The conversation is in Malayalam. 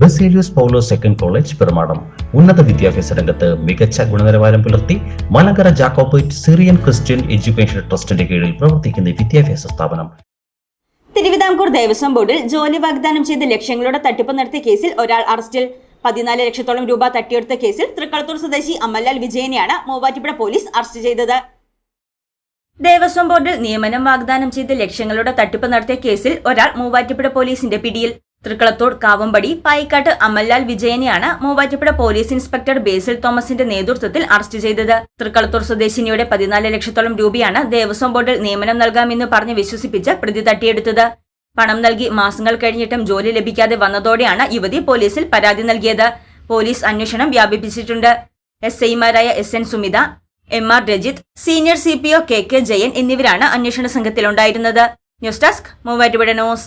Baselius Paulo second college Perumadam. ഉന്നത വിദ്യാഭ്യാസ രംഗത്ത് മികച്ച ഗുണനിലവാരം പുലർത്തി Malankara Jacobite Syrian Christian education ട്രസ്റ്റിന്റെ കീഴിൽ പ്രവർത്തിക്കുന്ന വിദ്യാഭ്യാസ സ്ഥാപനം. തിരുവിതാംകൂർ ദേവസ്വം ബോർഡിൽ ജോലി വാഗ്ദാനം ചെയ്ത ലക്ഷ്യങ്ങളുടെ തട്ടിപ്പ് നടത്തിയ കേസിൽ ഒരാൾ അറസ്റ്റിൽ. പതിനാല് ലക്ഷത്തോളം രൂപ തട്ടിയെടുത്ത കേസിൽ തൃക്കളത്തൂർ സ്വദേശി അമ്മലാൽ വിജയനെയാണ് മൂവാറ്റുപുഴ പോലീസ് അറസ്റ്റ് ചെയ്തത്. ദേവസ്വം ബോർഡിൽ നിയമനം വാഗ്ദാനം ചെയ്ത് ലക്ഷ്യങ്ങളുടെ തട്ടിപ്പ് നടത്തിയ കേസിൽ ഒരാൾ മൂവാറ്റുപുഴ പോലീസിന്റെ പിടിയിൽ. തൃക്കളത്തോട് കാവമ്പടി പായിക്കാട്ട് അമൽലാൽ വിജയനെയാണ് മൂവാറ്റുപുഴ പോലീസ് ഇൻസ്പെക്ടർ ബേസിൽ തോമസിന്റെ നേതൃത്വത്തിൽ അറസ്റ്റ് ചെയ്തത്. തൃക്കളത്തൂർ സ്വദേശിനിയുടെ പതിനാല് ലക്ഷത്തോളം രൂപയാണ് ദേവസ്വം ബോർഡിൽ നിയമനം നൽകാമെന്ന് പറഞ്ഞ് വിശ്വസിപ്പിച്ച് പ്രതി തട്ടിയെടുത്തത്. പണം നൽകി മാസങ്ങൾ കഴിഞ്ഞിട്ടും ജോലി ലഭിക്കാതെ വന്നതോടെയാണ് യുവതി പോലീസിൽ പരാതി നൽകിയത്. പോലീസ് അന്വേഷണം വ്യാപിപ്പിച്ചിട്ടുണ്ട്. എസ് ഐമാരായ S N Sumitha M R Rajith senior C P O K K Jayan എന്നിവരാണ് അന്വേഷണ സംഘത്തിലുണ്ടായിരുന്നത്. News desk Muvattupuzha news.